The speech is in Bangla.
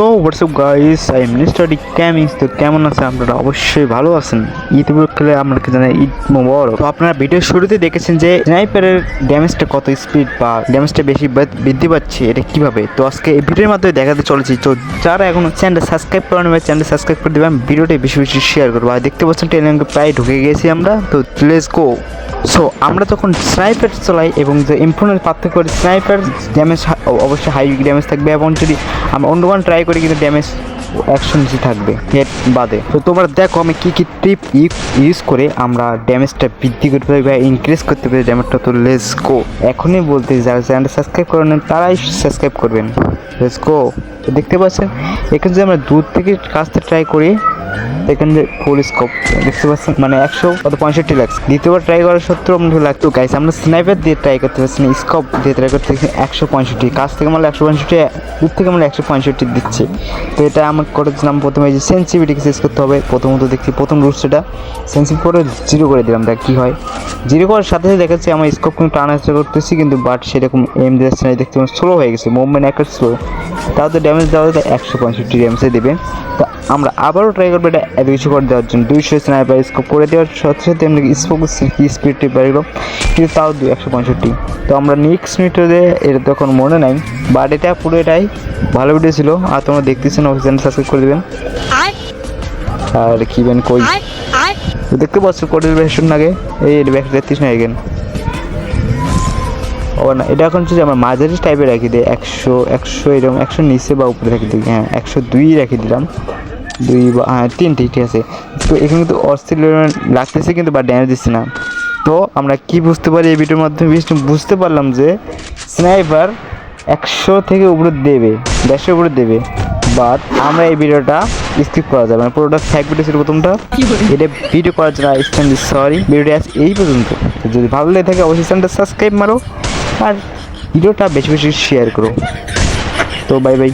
So what's up guys I am mister D Cummings তো কেমন আছে আপনারা? অবশ্যই ভালো আছেন। ঈদ খেলে আপনাকে জানাই ঈদ মোবারক। তো আপনারা ভিডিওর শুরুতে দেখেছেন যে স্নাইপারের ড্যামেজটা কত স্পিড বা ড্যামেজটা বেশি বৃদ্ধি পাচ্ছে, এটা কীভাবে? তো আজকে এই ভিডিওর মাধ্যমে দেখাতে চলেছি। তো যারা এখন চ্যানেলটা সাবস্ক্রাইব করে নেবে চ্যানেলটা সাবস্ক্রাইব করে দেবেন, ভিডিওটা বেশি বেশি শেয়ার করব। আর দেখতে পাচ্ছেন টেলিগ্রামকে প্রায় ঢুকে গেছি আমরা। তো লেটস গো সো আমরা যখন স্নাইপার চলাই এবং যে ইম্পোনের পার্থক্য স্নাইপার ড্যামেজ অবশ্যই হাই ড্যামেজ থাকবে এবং যদি আমরা অন্য ট্রাই করি কিন্তু ড্যামেজ নিচে থাকবে হেড বাদে। তো তোমরা দেখো আমি কী কী ট্রিপ ইউজ করে আমরা ড্যামেজটা বৃদ্ধি করতে পারি বা ইনক্রিজ করতে পারি ড্যামেজটা তো লেস গো এখনই বলতে যারা চ্যানেলটা সাবস্ক্রাইব করেন, তারাই সাবস্ক্রাইব করবেন। লেস গো দেখতে পাচ্ছেন, এখানে যদি আমরা দূর থেকে কাজটা ট্রাই করি। এখানে ফুল স্কোপ দেখতে পাচ্ছেন? মানে একশো কত পঁয়ষট্টি লাখ দ্বিতীয়বার ট্রাই করার সত্ত্বেও আমাদের লাগতো গাইস আমরা স্নাইপার দিয়ে ট্রাই করতে পারছি না স্কোপ দিয়ে ট্রাই করতে পারছি একশো পঁয়ষট্টি। কাছ থেকে আমরা একশো পঁয়ষট্টি দূর থেকে আমরা একশো পঁয়ষট্টি দিচ্ছি। তো এটা আমার করেছিলাম প্রথমে যে সেন্সিভিটিকে শেষ করতে হবে। প্রথমত দেখছি, প্রথম রুটস এটা। সেন্সিভ করে জিরো করে দিলাম, দেখ কী হয়। জিরো করার সাথে সাথে দেখাচ্ছি আমার স্কোপ কিন্তু টানা করতেছি, কিন্তু বাট সেরকম এম দিচ্ছে না। দেখতে স্লো হয়ে গেছে। মুভমেন্ট একটা স্লো তাও তো ড্যামেজ দেওয়া হলে একশো পঁয়ষট্টি ড্যামেজে দেবে। তো আমরা আবারও ট্রাই করব এটা এত কিছু করে দেওয়ার জন্য। দুইশো স্নাইপার স্কোপ করে দেওয়ার সাথে সাথে এমনি স্পোক স্পিডটি বেড়ে কিন্তু তাও দু একশো পঁয়ষট্টি। তো আমরা নেক্সট মিনিটে এটা তখন মনে নাই বাট এটা পুরো এটাই ভালো ভিডিও ছিল। আর তোমরা দেখতেছেন চ্যানেল সাবস্ক্রাইব করে দেবেন। আর কি বেন কই? দেখতে পাচ্ছ কোটের ভ্যাকশন লাগে এই ব্যাক দেখতিস না এগেন এটা এখন হচ্ছে যে আমরা মাঝারি টাইপে রাখি দিই একশো একশো এরকম একশো নিচে বা উপরে রাখি দিই হ্যাঁ একশো দুই রাখি দিলাম। দুই বা হ্যাঁ তিন ঠিক আছে। তো এখানে কিন্তু অস্থির লাগতেছে কিন্তু বা ড্যামেজ দিচ্ছে না। তো আমরা কি বুঝতে পারি এই ভিডিওর মাধ্যমে? বুঝতে পারলাম যে স্নাইপার একশো থেকে উপরে দেবে দেড়শো উপরে দেবে। বাট আমরা এই ভিডিওটা স্কিপ করা যাবে না। পুরোটা ফ্যাক ভিডিও ছিল প্রথমটা। এটা ভিডিও করার জন্য স্ট্যান্ড সরি ভিডিওটা আজ এই পর্যন্ত। যদি ভালো লেগে থাকে অবশ্যই চ্যানেলটা সাবস্ক্রাইব মারো। আর ভিডিওটা বেশি বেশি শেয়ার করো। তো বাই বাই